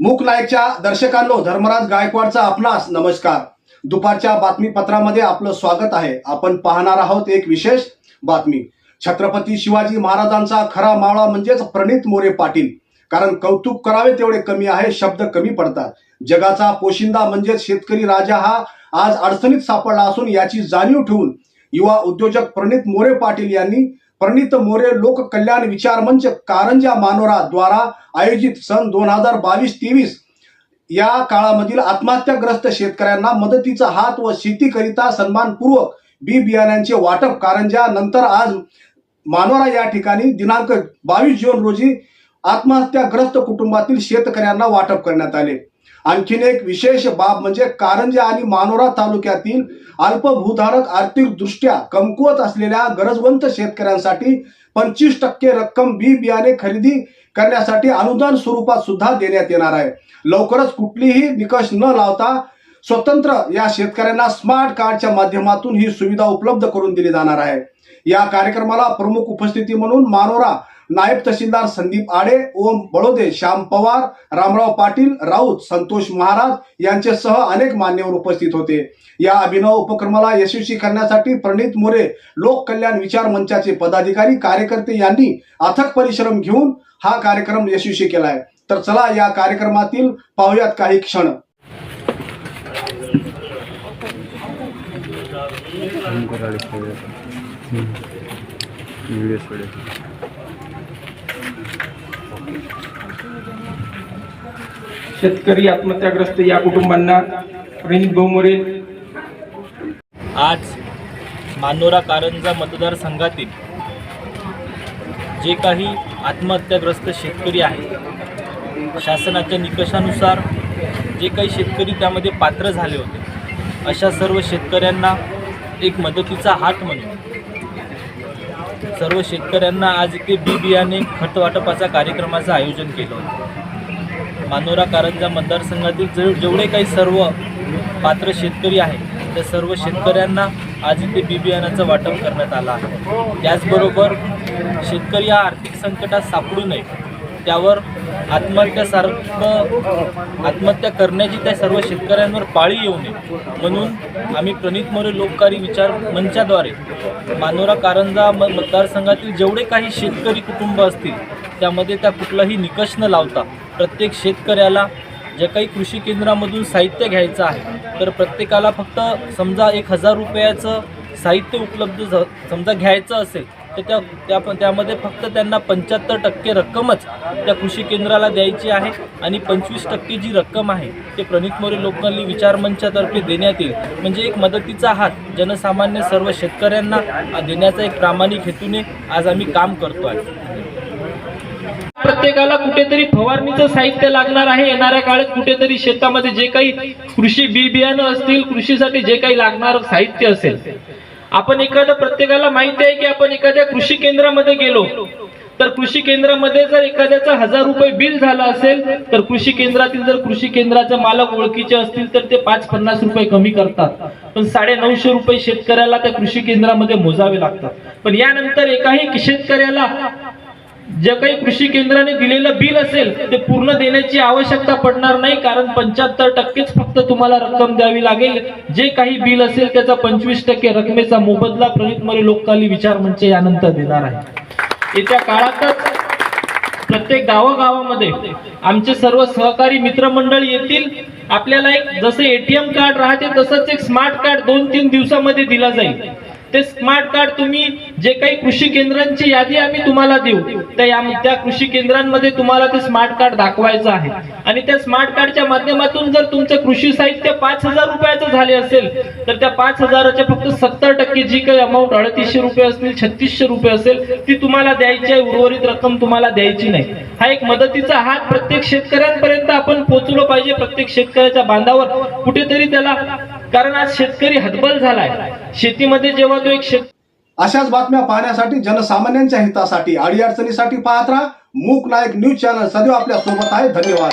मूक नायकच्या दर्शकांनो धर्मराज गायकवाडचा आपणास नमस्कार. दुपारच्या बातमीपत्रामध्ये आपलं स्वागत आहे. आपण पाहणार आहोत एक विशेष बातमी. छत्रपती शिवाजी महाराजांचा खरा मावळा म्हणजेच प्रणित मोरे पाटील. कारण कौतुक करावे तेवढे कमी आहे शब्द कमी पडतात. जगाचा पोशिंदा म्हणजेच शेतकरी राजा हा आज अडचणीत सापडला असून याची जाणीव ठेवून युवा उद्योजक प्रणित मोरे पाटील यांनी प्रणित मोरे लोक कल्याण विचार मंच कारंजा मानोरा द्वारा आयोजित सन दोन हजार बावीस तेवीस या काळामधील आत्महत्याग्रस्त शेतकऱ्यांना मदतीचा हात व शेतीकरिता सन्मानपूर्वक बी बियाण्यांचे वाटप कारंजा. नंतर आज मानोरा या ठिकाणी दिनांक बावीस जून रोजी आत्महत्याग्रस्त कुटुंबातील शेतकऱ्यांना वाटप करण्यात आले. आणखीन एक विशेष बाब म्हणजे कारंजा आणि मानोरा तालुक्यातील अल्पभूधारक आर्थिक दृष्ट्या कमकुवत असलेल्या गरजवंत शेतकऱ्यांसाठी पंचवीस टक्के रक्कम बी बियाणे खरेदी करण्यासाठी अनुदान स्वरूपात सुद्धा देण्यात येणार आहे. लवकरच कुठलीही निकष न लावता स्वतंत्र या शेतकऱ्यांना स्मार्ट कार्डच्या माध्यमातून ही सुविधा उपलब्ध करून दिली जाणार आहे. या कार्यक्रमाला प्रमुख उपस्थिती म्हणून मानोरा नायब तहसीलदार संदीप आडे ओम बळोदे श्याम पवार रामराव पाटील राऊत संतोष महाराज यांच्यासह अनेक मान्यवर उपस्थित होते. या अभिनव उपक्रमाला यशस्वी करण्यासाठी प्रणित मोरे लोक कल्याण विचार मंचाचे पदाधिकारी कार्यकर्ते यांनी अथक परिश्रम घेऊन हा कार्यक्रम यशस्वी केलाय. तर चला या कार्यक्रमातील पाहुयात काही क्षण. व्हिडिओ शेतकरी आत्महत्याग्रस्त या कुटुंबांना प्रणित बहुमोरे. आज मानोरा कारंजा मतदारसंघातील जे काही आत्महत्याग्रस्त शेतकरी आहेत शासनाच्या निकषानुसार जे काही शेतकरी त्यामध्ये पात्र झाले होते अशा सर्व शेतकऱ्यांना एक मदतीचा हात म्हणून सर्व शेतकऱ्यांना आज इथे बी बियाणे खत वाटपाचा कार्यक्रमाचं आयोजन केलं होतं. मानोरा कारंजा मतदारसंघातील जे जेवढे काही सर्व पात्र शेतकरी आहेत त्या सर्व शेतकऱ्यांना आज इथे बी बियाणाचं वाटप करण्यात आलं आहे. त्याचबरोबर शेतकरी हा आर्थिक संकटात सापडू नये त्यावर आत्महत्यासारखं आत्महत्या करण्याची त्या सर्व शेतकऱ्यांवर पाळी येऊ नये. म्हणून आम्ही प्रणित मोरे लोककारी विचार मंचाद्वारे मानोरा कारंजा म मतदारसंघातील जेवढे काही शेतकरी कुटुंब असतील त्यामध्ये त्या कुठलाही निकष न लावता प्रत्येक शेतकऱ्याला जे काही कृषी केंद्रामधून साहित्य घ्यायचं आहे तर प्रत्येकाला फक्त समजा एक हजार रुपयाचं साहित्य उपलब्ध झ समजा घ्यायचं असेल तर त्या त्या त्यामध्ये फक्त त्यांना पंच्याहत्तर टक्के रक्कमच त्या कृषी केंद्राला द्यायची आहे आणि पंचवीस टक्के जी रक्कम आहे ते प्रणित मोरे लोककल्ली विचार मंचातर्फे देण्यात येईल. म्हणजे एक मदतीचा हात जनसामान्य सर्व शेतकऱ्यांना देण्याचा एक प्रामाणिक हेतूने आज आम्ही काम करतो आहे प्रत्येकाला कुठेतरी फवारणीचं साहित्य लागणार आहे. येणाऱ्या काळात कुठेतरी शेतामध्ये जे काही कृषी बी बियाणं असतील कृषीसाठी जे काही लागणार साहित्य असेल आपण एखादं प्रत्येकाला माहिती आहे की आपण एखाद्या कृषी केंद्रामध्ये गेलो तर कृषी केंद्रामध्ये जर एखाद्याचं हजार रुपये बिल झालं असेल तर कृषी केंद्रातील जर कृषी केंद्राचे मालक ओळखीचे असतील तर ते पाच पन्नास रुपये कमी करतात. पण साडे नऊशे रुपये शेतकऱ्याला त्या कृषी केंद्रामध्ये मोजावे लागतात. पण यानंतर एकाही शेतकऱ्याला जे काही कृषी केंद्राने दिलेलं बिल असेल ते पूर्ण देण्याची आवश्यकता पडणार नाही कारण पंच्याहत्तर टक्केच फक्त तुम्हाला रक्कम द्यावी लागेल. जे काही बिल असेल त्याचा पंचवीस टक्के रकमेचा मोबदला प्रणित मोरे लोककाली विचार मंच यानंतर देणार आहे. येत्या काळातच प्रत्येक गावागावामध्ये आमचे सर्व सहकारी मित्रमंडळ येतील. आपल्याला एक जसं एटीएम कार्ड राहते तसंच एक स्मार्ट कार्ड दोन तीन दिवसामध्ये दिला जाईल. ते स्मार्ट कार्ड तुम्ही जे काही कृषी केंद्रांची यादी आम्ही तुम्हाला देऊ. त्या त्या कृषी केंद्रांमध्ये तुम्हाला ते स्मार्ट कार्ड दाखवायचं आहे. आणि त्या स्मार्ट कार्डच्या माध्यमातून जर तुमचं कृषी साहित्य पाच हजार रुपयाचं झाले असेल तर त्या पाच हजाराच्या फक्त सत्तर टक्के जी काही अमाऊंट अडतीसशे रुपये असतील छत्तीसशे रुपये असेल ती तुम्हाला द्यायची आहे. उर्वरित रक्कम तुम्हाला द्यायची नाही. हा एक मदतीचा हात प्रत्येक शेतकऱ्यांपर्यंत आपण पोहोचलो पाहिजे प्रत्येक शेतकऱ्याच्या बांधावर. कुठेतरी त्याला कारण आज शेतकरी हतबल झालाय. शेतीमध्ये जेव्हा तो एक शेत अशाच बातम्या पाहण्यासाठी जनसामान्यांच्या हितासाठी अडीअडचणीसाठी पाहत राहा. मूक नायक न्यूज चॅनल सदैव आपल्यासोबत आहे. धन्यवाद.